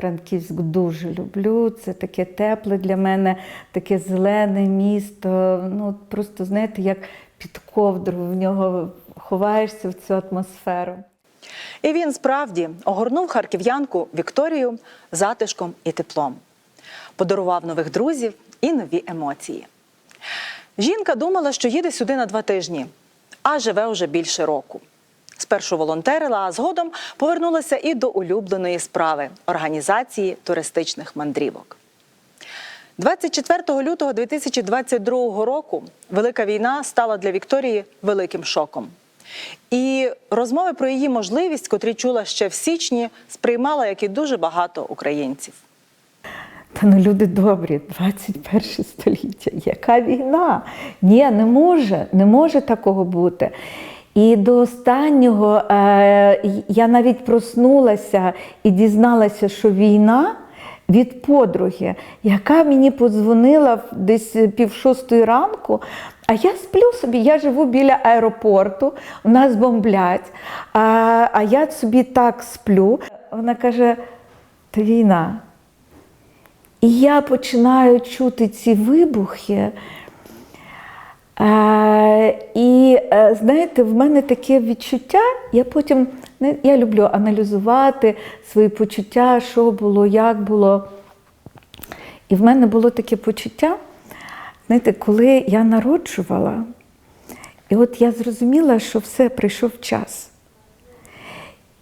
Франківськ дуже люблю. Це таке тепле для мене, таке зелене місто. Ну, просто знаєте, як під ковдру в нього ховаєшся в цю атмосферу. І він справді огорнув харків'янку Вікторію затишком і теплом, подарував нових друзів і нові емоції. Жінка думала, що їде сюди на два тижні, а живе уже більше року. Спершу волонтерила, а згодом повернулася і до улюбленої справи організації туристичних мандрівок. 24 лютого 2022 року велика війна стала для Вікторії великим шоком. І розмови про її можливість, котрі чула ще в січні, сприймала як і дуже багато українців. Та ну люди добрі, 21 століття. Яка війна? Ні, не може, не може такого бути. І до останнього е, я навіть проснулася і дізналася, що війна від подруги, яка мені подзвонила десь пів шостої ранку. А я сплю собі, я живу біля аеропорту, у нас бомблять, а, а я собі так сплю. Вона каже: це війна. І я починаю чути ці вибухи. Е, і е, знаєте, в мене таке відчуття, я потім я люблю аналізувати свої почуття, що було, як було. І в мене було таке почуття, знаєте, коли я народжувала, і от я зрозуміла, що все прийшов час.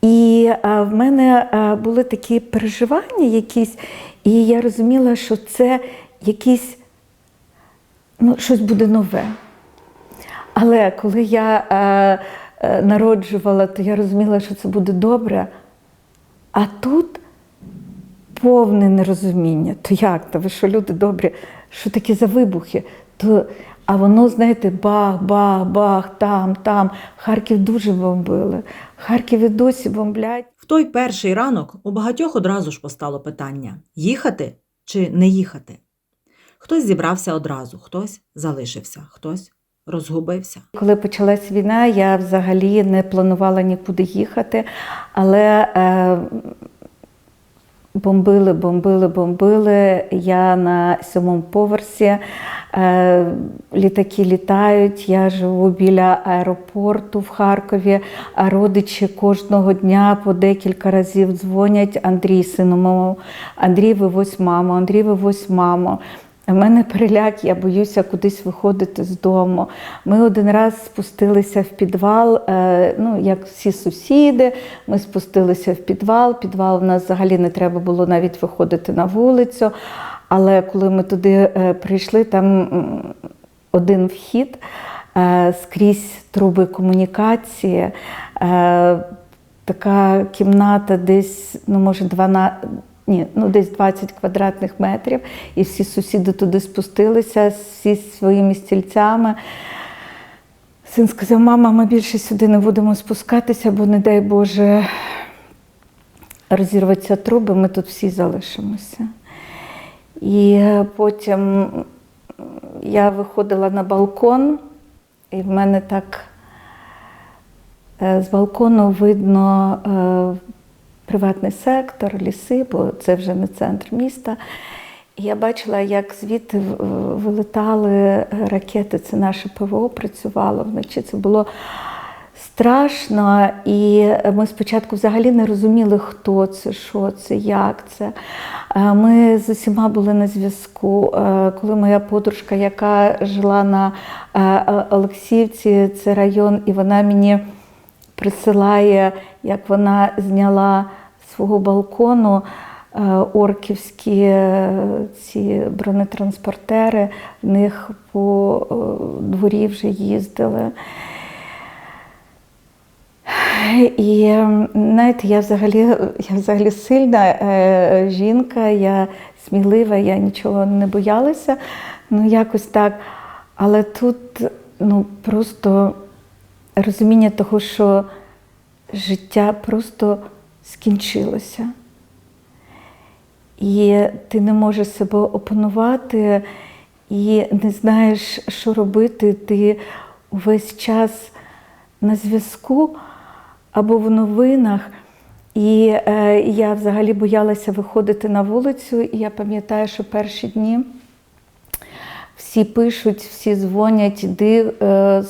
І а, в мене а, були такі переживання якісь, і я розуміла, що це якісь, ну, щось буде нове. Але коли я а, а, народжувала, то я розуміла, що це буде добре. А тут повне нерозуміння. То як? То ви що люди добрі? Що таке за вибухи? То, а воно, знаєте, бах, бах, бах, там, там. Харків дуже бомбили. Харків і досі бомблять. В той перший ранок у багатьох одразу ж постало питання: їхати чи не їхати? Хтось зібрався одразу, хтось залишився, хтось розгубився. Коли почалась війна, я взагалі не планувала нікуди їхати, але е, бомбили, бомбили, бомбили. Я на сьомому поверсі. Е, літаки літають. Я живу біля аеропорту в Харкові, а родичі кожного дня по декілька разів дзвонять Андрій, сину мого, Андрій, вивозь маму, Андрій, вивозь маму. У мене переляк, я боюся кудись виходити з дому. Ми один раз спустилися в підвал, е, ну як всі сусіди. Ми спустилися в підвал. Підвал у нас взагалі не треба було навіть виходити на вулицю. Але коли ми туди е, прийшли, там один вхід е, скрізь труби комунікації. Така кімната десь, ну може, 12, ні, ну десь 20 квадратних метрів, і всі сусіди туди спустилися зі своїми стільцями. Син сказав: мама, ми більше сюди не будемо спускатися, бо, не дай Боже, розірваться труби, ми тут всі залишимося. І е, потім я виходила на балкон, і в мене так е, з балкону видно е, приватний сектор, ліси, бо це вже не центр міста. Я бачила, як звідти вилетали ракети. Це наше ПВО працювало вночі. Це було страшно. І ми спочатку взагалі не розуміли, хто це, що це, як це. Е, Ми з усіма були на зв'язку. Е, Коли моя подружка, яка жила на е, Олексіївці, це район, і вона мені присилає, як вона зняла свого балкону е, орківські е, ці бронетранспортери, в них по е, дворі вже їздили. І знаєте, я взагалі, я взагалі сильна жінка, я смілива, я нічого не боялася. Ну, якось так. Але тут ну, просто розуміння того, що життя просто скінчилося. І ти не можеш себе опанувати і не знаєш, що робити. Ти увесь час на зв'язку або в новинах. І е, я взагалі боялася виходити на вулицю. І я пам'ятаю, що перші дні всі пишуть, всі дзвонять, іди, е,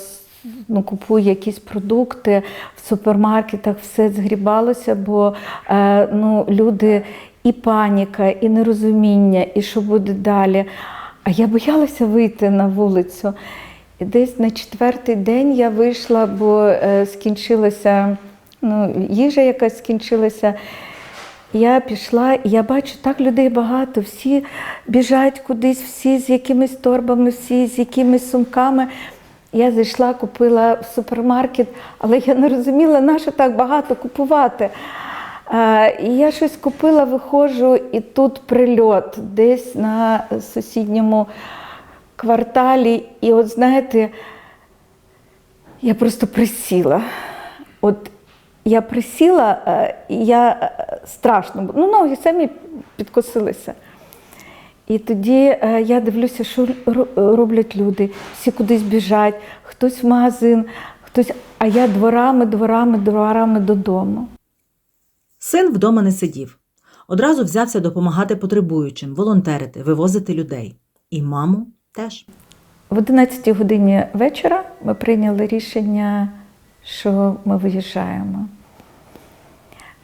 ну, купуй якісь продукти в супермаркетах, все згрібалося, бо е, ну, люди і паніка, і нерозуміння, і що буде далі. А я боялася вийти на вулицю. І десь на четвертий день я вийшла, бо е, скінчилася ну, їжа якась скінчилася. Я пішла, і я бачу, так людей багато, всі біжать кудись, всі з якимись торбами, всі з якимись сумками. Я зайшла, купила в супермаркет, але я не розуміла, на що так багато купувати. Е, І я щось купила, виходжу, і тут прильот десь на сусідньому кварталі. І от знаєте, я просто присіла. От я присіла, е, і я е, страшно, ну ноги самі підкосилися. І тоді е, я дивлюся, що роблять люди. Всі кудись біжать, хтось в магазин, хтось, а я дворами, дворами, дворами додому. Син вдома не сидів. Одразу взявся допомагати потребуючим, волонтерити, вивозити людей. І маму теж. В 11 годині вечора ми прийняли рішення, що ми виїжджаємо.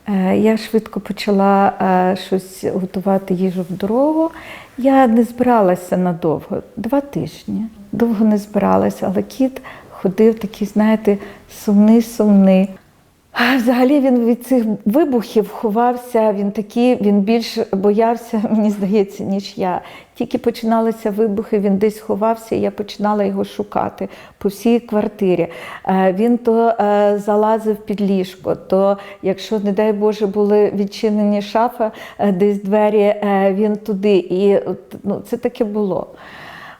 Е, Я швидко почала е, щось готувати їжу в дорогу. Я не збиралася надовго, два тижні. Довго не збиралася, але кіт ходив такий, знаєте, сумний-сумний. А Взагалі він від цих вибухів ховався, він такий, він більш боявся, мені здається, ніж я. Тільки починалися вибухи, він десь ховався, і я починала його шукати по всій квартирі. Е, Він то е, залазив під ліжко, то, якщо, не дай Боже, були відчинені шафа, е, десь двері, він туди. І ну, це таке було.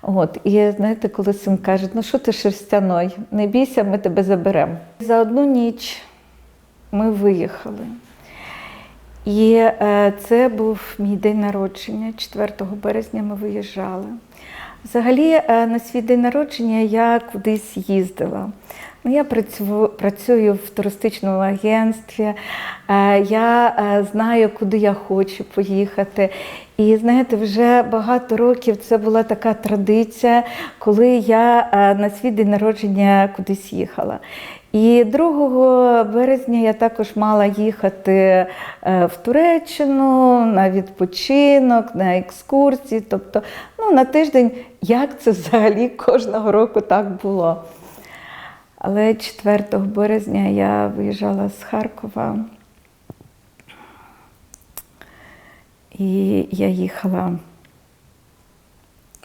От, і знаєте, коли син каже, ну що ти шерстяной, не бійся, ми тебе заберемо. За одну ніч ми виїхали. І е, це був мій день народження. 4 березня ми виїжджали. Взагалі, е, на свій день народження я кудись їздила. Ну, я працюю, в туристичному агентстві, е, я знаю, куди я хочу поїхати. І знаєте, вже багато років це була така традиція, коли я на свій день народження кудись їхала. І 2 березня я також мала їхати е, в Туреччину на відпочинок, на екскурсії. Тобто, ну, на тиждень, як це взагалі кожного року так було. Але 4 березня я виїжджала з Харкова. І я їхала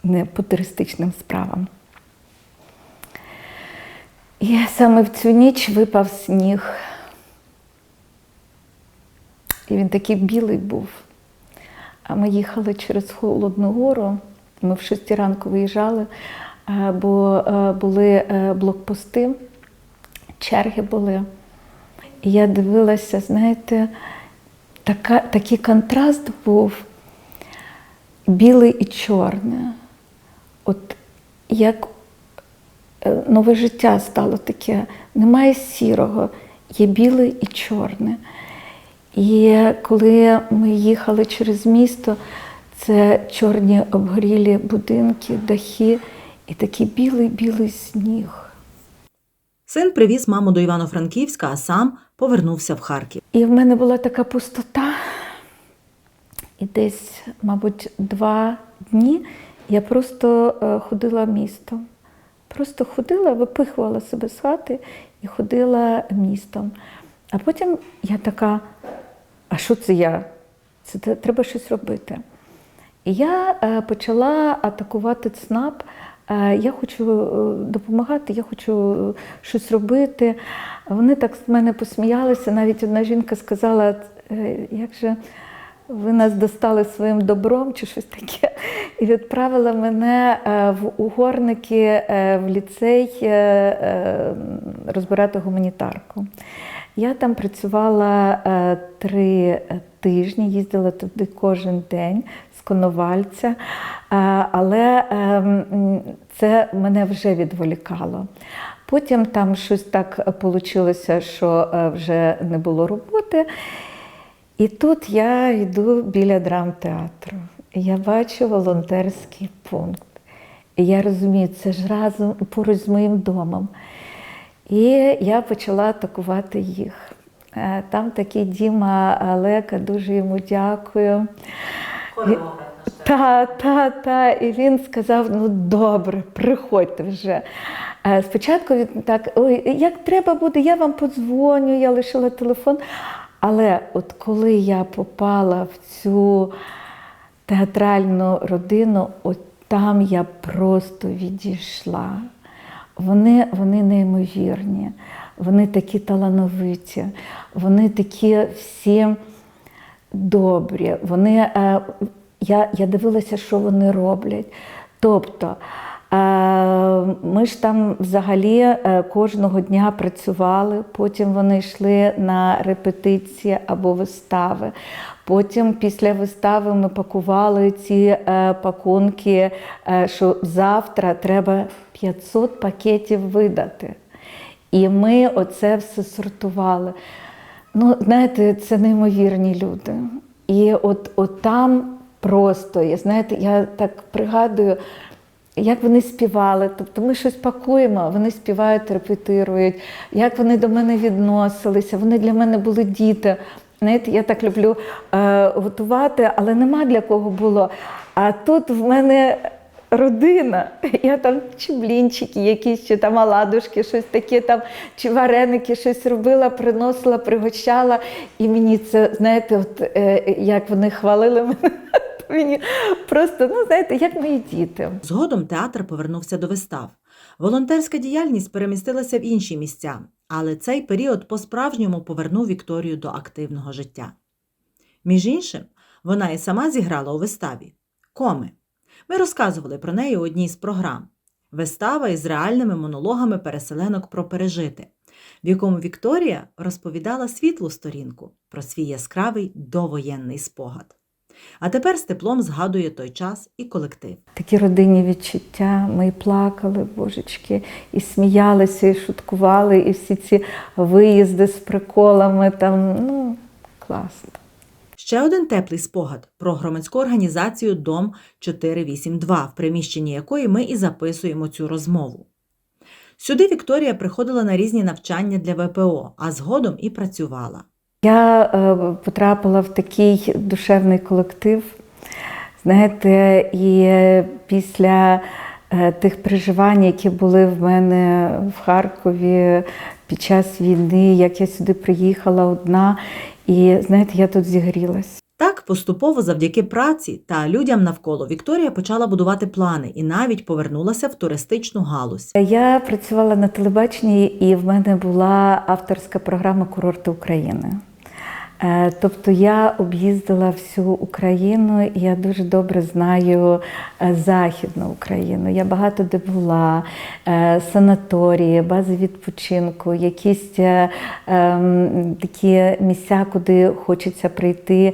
не по туристичним справам. І саме в цю ніч випав сніг. І він такий білий був. А ми їхали через Холодну гору. Ми в 6 ранку виїжджали, е, бо е, були е, блокпости, черги були. І я дивилася, знаєте, така, такий контраст був білий і чорне. От як нове життя стало таке, немає сірого, є біле і чорне. І коли ми їхали через місто, це чорні обгорілі будинки, дахи і такий білий-білий сніг. Син привіз маму до Івано-Франківська, а сам повернувся в Харків. І в мене була така пустота. І десь, мабуть, два дні я просто е, ходила містом. Просто ходила, випихувала себе з хати і ходила містом. А потім я така, а що це я? Це треба щось робити. І я е, почала атакувати ЦНАП. Е, Я хочу е, допомагати, я хочу щось робити. Вони так з мене посміялися. Навіть одна жінка сказала, «Е, як же ви нас достали своїм добром чи щось таке. І відправила мене е, в угорники е, в ліцей е, розбирати гуманітарку. Я там працювала три тижні, їздила туди кожен день з Коновальця, але це мене вже відволікало. Потім там щось так вийшло, що вже не було роботи. І тут я йду біля драмтеатру. Я бачу волонтерський пункт. І я розумію, це ж разом поруч з моїм домом. І я почала атакувати їх. Е, Там такий Діма Лека, дуже йому дякую. Та, та, та. І він сказав: ну добре, приходьте вже. Е, Спочатку він так, ой, як треба буде, я вам подзвоню, я лишила телефон. Але от коли я попала в цю театральну родину, от там я просто відійшла. Вони, вони неймовірні, вони такі талановиті, вони такі всі добрі. Вони, е, я, я дивилася, що вони роблять. Тобто, ми ж там взагалі е, кожного дня працювали, потім вони йшли на репетиції або вистави. Потім після вистави ми пакували ці е, пакунки, е, що завтра треба 500 пакетів видати. І ми оце все сортували. Ну, знаєте, це неймовірні люди. І от, от там просто, я, знаєте, я так пригадую, як вони співали. Тобто ми щось пакуємо, вони співають, репетирують, як вони до мене відносилися. Вони для мене були діти. Знаєте, я так люблю е, готувати, але нема для кого було. А тут в мене родина. Я там чи блінчики якісь, чи там оладушки, щось таке там, чи вареники, щось робила, приносила, пригощала. І мені це, знаєте, от е, як вони хвалили мене, мені просто, ну знаєте, як мої діти. Згодом театр повернувся до вистав. Волонтерська діяльність перемістилася в інші місця, але цей період по-справжньому повернув Вікторію до активного життя. Між іншим, вона і сама зіграла у виставі Коми. Ми розказували про неї у одній з програм. Вистава із реальними монологами переселенок про пережити, в якому Вікторія розповідала світлу сторінку про свій яскравий довоєнний спогад. А тепер з теплом згадує той час і колектив. Такі родинні відчуття. Ми і плакали, божечки, і сміялися, і шуткували, і всі ці виїзди з приколами там, ну, класно. Ще один теплий спогад про громадську організацію Дом 482, в приміщенні якої ми і записуємо цю розмову. Сюди Вікторія приходила на різні навчання для ВПО, а згодом і працювала. Я е, потрапила в такий душевний колектив. Знаєте, і після е, тих переживань, які були в мене в Харкові під час війни, як я сюди приїхала одна, і знаєте, я тут зігрілась. Так, поступово, завдяки праці та людям навколо, Вікторія почала будувати плани і навіть повернулася в туристичну галузь. Я працювала на телебаченні, і в мене була авторська програма Курорти України. Е, Тобто я об'їздила всю Україну, і я дуже добре знаю е, Західну Україну. Я багато де була, е, санаторії, бази відпочинку, якісь ем, такі місця, куди хочеться прийти.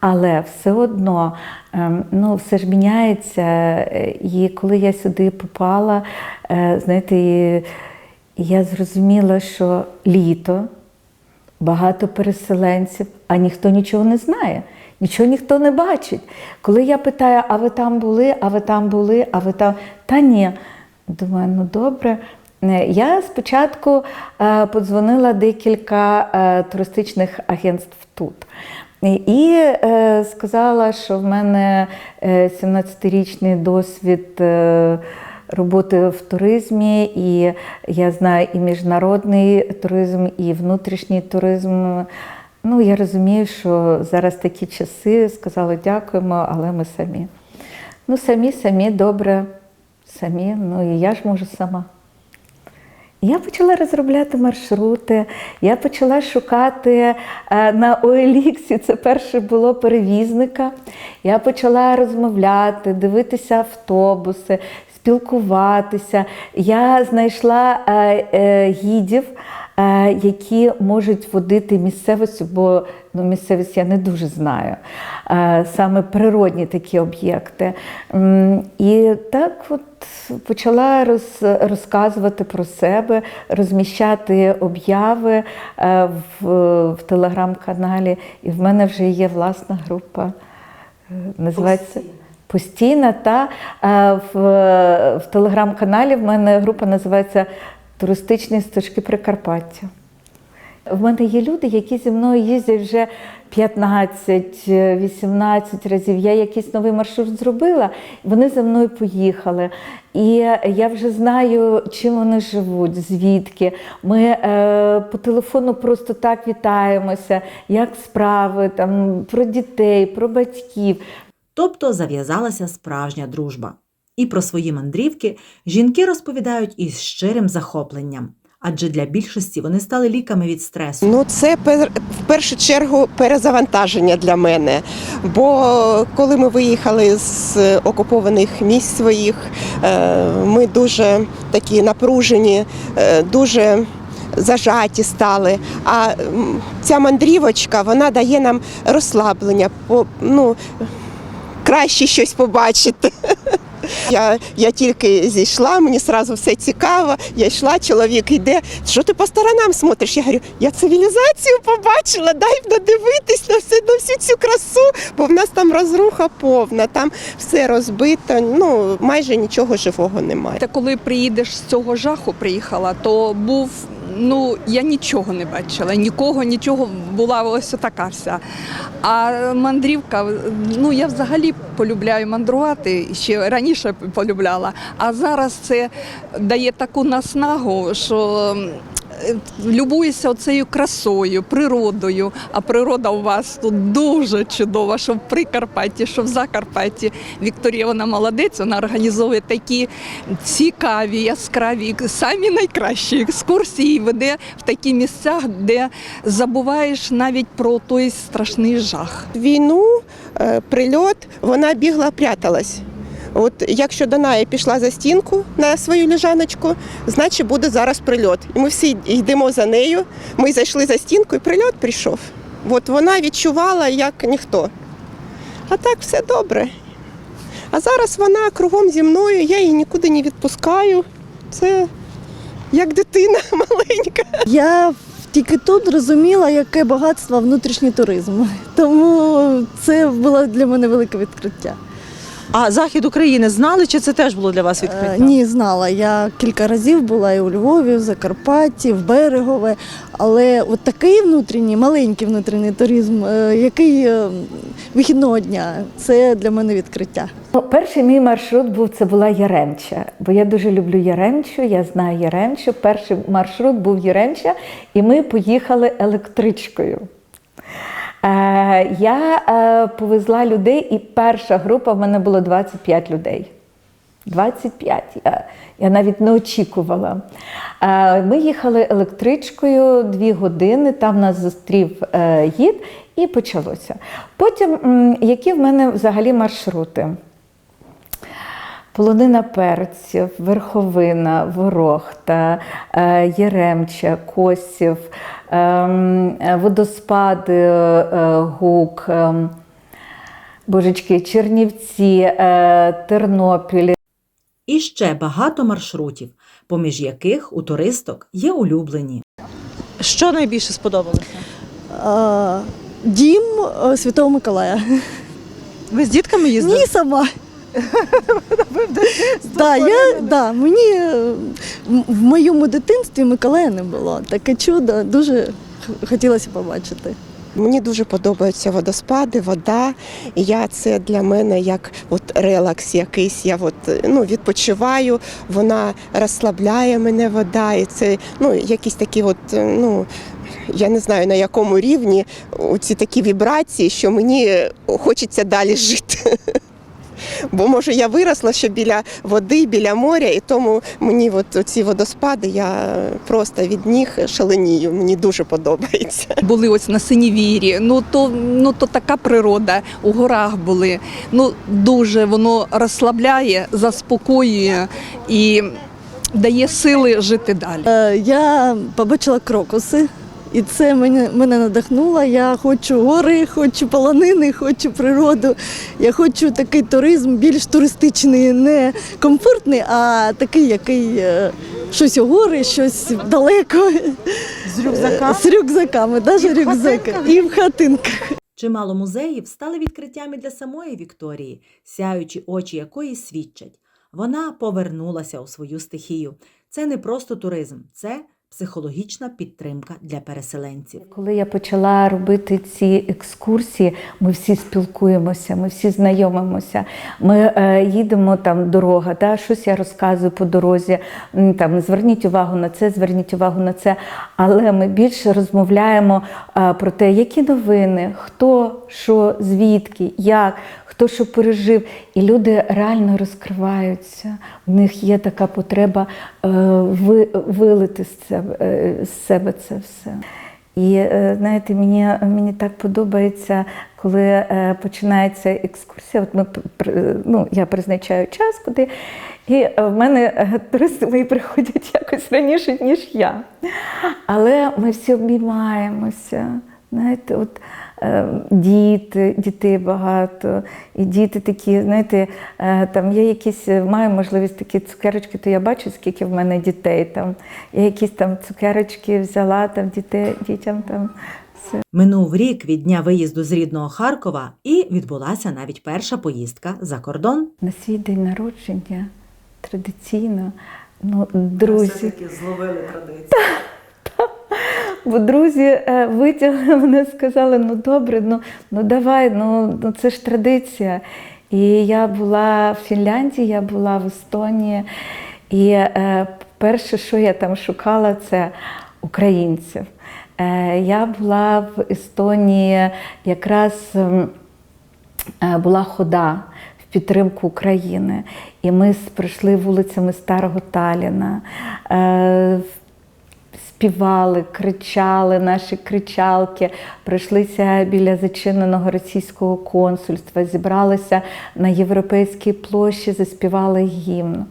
Але все одно ем, ну, все ж міняється. І коли я сюди попала, знаєте, я зрозуміла, що літо багато переселенців, а ніхто нічого не знає, нічого ніхто не бачить. Коли я питаю, а ви там були, а ви там були, а ви там. Та ні. Думаю, ну добре. Е, Я спочатку е, подзвонила декілька е, туристичних агентств тут. І сказала, що в мене е, 17-річний досвід роботи в туризмі, і я знаю і міжнародний туризм, і внутрішній туризм. Ну, я розумію, що зараз такі часи, сказали дякуємо, але ми самі. Ну, самі, самі, добре, самі, ну і я ж можу сама. Я почала розробляти маршрути, я почала шукати е, на OLX, це перше було перевізника. Я почала розмовляти, дивитися автобуси, спілкуватися. Я знайшла е, е, гідів е, які можуть водити місцевістю, бо ну, місцевість я не дуже знаю. Саме природні такі об'єкти. І так от почала роз, розказувати про себе, розміщати обяви в, в телеграм-каналі. І в мене вже є власна група. Називається Постійна. Та е, в, в телеграм-каналі в мене група називається Туристичні стежки Прикарпаття. В мене є люди, які зі мною їздять вже 15-18 разів. Я якийсь новий маршрут зробила, вони за мною поїхали. І я вже знаю, чим вони живуть, звідки. Ми е, по телефону просто так вітаємося, як справи, там, про дітей, про батьків. Тобто зав'язалася справжня дружба. І про свої мандрівки жінки розповідають із щирим захопленням, адже для більшості вони стали ліками від стресу. Ну, це в першу чергу перезавантаження для мене. Бо коли ми виїхали з окупованих місць своїх, е, ми дуже такі напружені, е, дуже зажаті стали. А ця мандрівочка вона дає нам розслаблення, ну, краще щось побачити. Я, я тільки зійшла, мені одразу все цікаво. Я йшла, чоловік йде. Що ти по сторонам смотриш? Я говорю, я цивілізацію побачила, дай надивитись на все на всю цю красу, бо в нас там розруха повна, там все розбито. Ну майже нічого живого немає. Та коли приїдеш з цього жаху, приїхала, то був. Ну, я нічого не бачила, нікого, нічого була ось така вся. А мандрівка, ну я взагалі полюбляю мандрувати, ще раніше полюбляла. А зараз це дає таку наснагу, що любуєшся оцею красою, природою. А природа у вас тут дуже чудова, що в Прикарпатті, що в Закарпатті. Вікторія вона молодець, вона організовує такі цікаві, яскраві, самі найкращі екскурсії веде в такі місця, де забуваєш навіть про той страшний жах. Війну, е, прильот, вона бігла, пряталась. От якщо Даная пішла за стінку на свою лежаночку, значить буде зараз прильот. І ми всі йдемо за нею. Ми зайшли за стінку, і прильот прийшов. От вона відчувала як ніхто. А так все добре. А зараз вона кругом зі мною, я її нікуди не відпускаю. Це як дитина маленька. Я тільки тут розуміла, яке багатство внутрішній туризм. Тому це було для мене велике відкриття. А захід України знали, чи це теж було для вас Е, Ні, знала. Я кілька разів була і у Львові, в Закарпатті, в Берегове. Але от такий внутрішній, маленький внутрішній туризм, е, який е, вихідного дня, це для мене відкриття. Ну, перший мій маршрут був це була Яремча, бо я дуже люблю Яремчу, я знаю Яремчу. Перший маршрут був Яремча, і ми поїхали електричкою. Е, я е, повезла людей, і перша група в мене було 25 людей. 25. Я, я навіть не очікувала. Е, Ми їхали електричкою дві години, там нас зустрів гід, і почалося. Потім, які в мене взагалі маршрути? Полонина перців, верховина, ворохта, е, Єремча, Косів, ем, е, водоспади, е, гук, ем, божечки, Чернівці, е, Тернопіль, І ще багато маршрутів, поміж яких у туристок є улюблені. Що найбільше сподобалося? Е, Дім е, Святого Миколая. Ви з дітками їздили? Ні, сама. Да, я, да, мені е, м- в моєму дитинстві Миколая не було. Таке чудо дуже хотілося побачити. Мені дуже подобаються водоспади, вода. І я це для мене як от релакс якийсь. Я от, ну, відпочиваю, вона розслабляє мене вода. І це ну, якісь такі, от, ну, я не знаю на якому рівні ці такі вібрації, що мені хочеться далі жити. Бо може я виросла ще біля води, біля моря, і тому мені от ці водоспади я просто від них шаленію. Мені дуже подобається. Були ось на Синівірі. Ну то, ну то така природа. У горах були. Ну дуже воно розслабляє, заспокоює і. дає сили жити далі. Е, Я побачила крокуси, і це мене, мене надихнуло. Я хочу гори, хочу полонини, хочу природу. Я хочу такий туризм більш туристичний, не комфортний, а такий, який е, щось у гори, щось далеко. З рюкзака З рюкзаками, навіть рюкзаки. І в хатинках. Чимало музеїв стали відкриттями для самої Вікторії, сяючі очі якої свідчать. Вона повернулася у свою стихію. Це не просто туризм, це психологічна підтримка для переселенців. Коли я почала робити ці екскурсії, ми всі спілкуємося, ми всі знайомимося. Ми е, їдемо там дорога, да, щось я розказую по дорозі. Там зверніть увагу на це, зверніть увагу на це. Але ми більше розмовляємо е, про те, які новини, хто, що, звідки, як. Хто що пережив, і люди реально розкриваються. У них є така потреба е, ви, вилити з себе, е, з себе це все. І е, знаєте, мені, мені так подобається, коли починається екскурсія. От ми ну, я призначаю час, куди. І в мене туристи мої приходять якось раніше, ніж я. Але ми всі обіймаємося. Знаєте, от діти, дітей багато, і діти такі, знаєте, е, там є якісь, е, маю можливість такі цукерочки, то я бачу, скільки в мене дітей там. Я якісь там цукерочки взяла там дітей, дітям там. Все. Минув рік від дня виїзду з рідного Харкова, і відбулася навіть перша поїздка за кордон. На свій день народження традиційно, ну, друзі. зловили традицію. Бо друзі е, витягли мене, сказали: ну добре, ну, ну давай, ну, ну це ж традиція. І я була в Фінляндії, я була в Естонії. І е, перше, що я там шукала, це українців. Е, я була в Естонії якраз. ем, е, була хода в підтримку України. І ми пройшли вулицями Старого Таліна, е, співали, кричали наші кричалки, пройшлися біля зачиненого російського консульства, зібралися на європейській площі, заспівали гімн.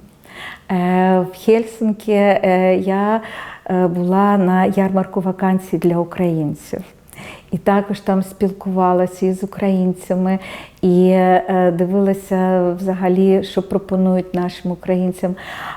Е, В Хельсинкі е, я е, була на ярмарку вакансій для українців. І також там спілкувалася із українцями і е, дивилася взагалі, що пропонують нашим українцям.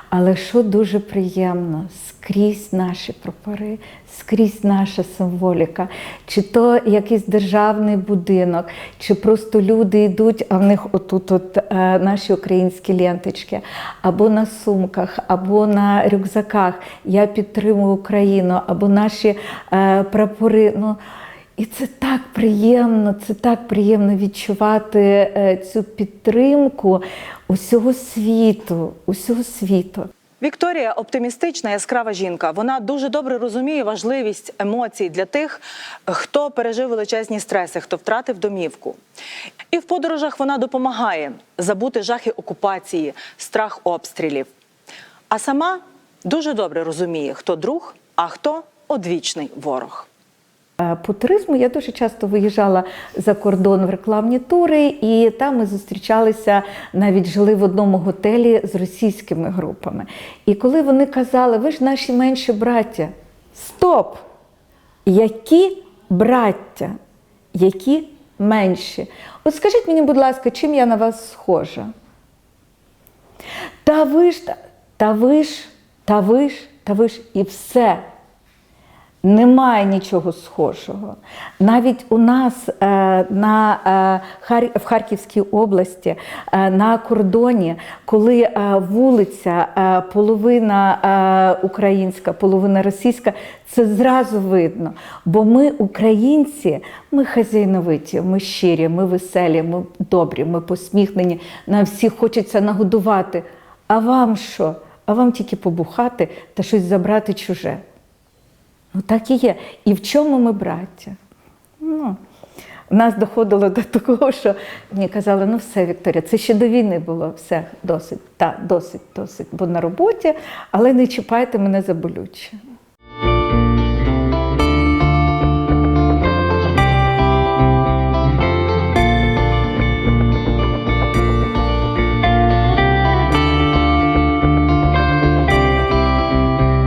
Але що дуже приємно, скрізь наші прапори, скрізь наша символіка, чи то якийсь державний будинок, чи просто люди йдуть, а в них отут от, е, наші українські ленточки, або на сумках, або на рюкзаках. Я підтримую Україну, або наші е, прапори. Ну, і це так приємно, це так приємно відчувати е, цю підтримку усього світу, усього світу. Вікторія оптимістична, яскрава жінка. Вона дуже добре розуміє важливість емоцій для тих, хто пережив величезні стреси, хто втратив домівку. І в подорожах вона допомагає забути жахи окупації, страх обстрілів. А сама дуже добре розуміє, хто друг, а хто одвічний ворог. Е, По туризму я дуже часто виїжджала за кордон в рекламні тури, і там ми зустрічалися, навіть жили в одному готелі з російськими групами. І коли вони казали, ви ж наші менші браття, стоп! Які браття? Які менші? От скажіть мені, будь ласка, чим я на вас схожа? Та ви ж, та- ви ж, та ви ж, та ви ж, і все. Немає нічого схожого. Навіть у нас е, на, е, Хар- в Харківській області е, на кордоні, коли вулиця половина українська, половина російська, це зразу видно. Бо ми, українці, ми хазяйновиті, ми щирі, ми веселі, ми добрі, ми посміхнені. Нам всіх хочеться нагодувати. А вам що? А вам тільки побухати та щось забрати чуже. Ну так і є. І в чому ми браття? Ну, нас доходило до того, що мені казали, ну все, Вікторія, це ще до війни було, все, досить, та досить, досить, бо на роботі, але не чіпайте мене за болюче.